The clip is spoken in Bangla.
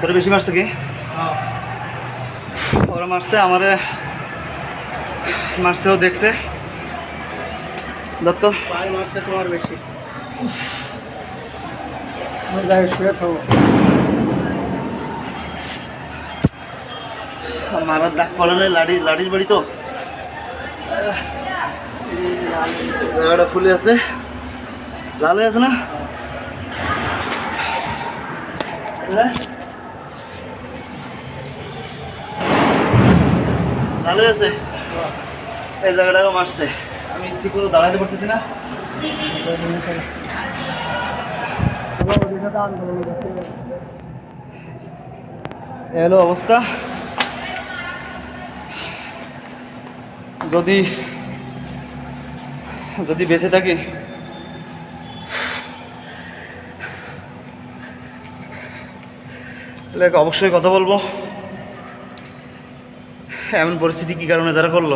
তোরা বেশি মারছে কি? ওরা মারছে আমারে মারছে ও দেখছে। দত্ত। মারছে তোমার বেশি। যাই শুয়ে থাকো। মারার দাগ পড়ে নাই লাড়ি লাড়ির বাড়ি তো। জায়গাটা ফুলে আছে। লাল হয়ে আছে না? হ্যাঁ? হয়ে আছে? এই জায়গাটাকে মারছে। আমি ঠিক করে দাঁড়াতে পারতেছি না। হলো অবস্থা। যদি যদি বেঁচে থাকি। অবশ্যই কথা বলব। এমন পরিস্থিতি কি কারণে যারা করল?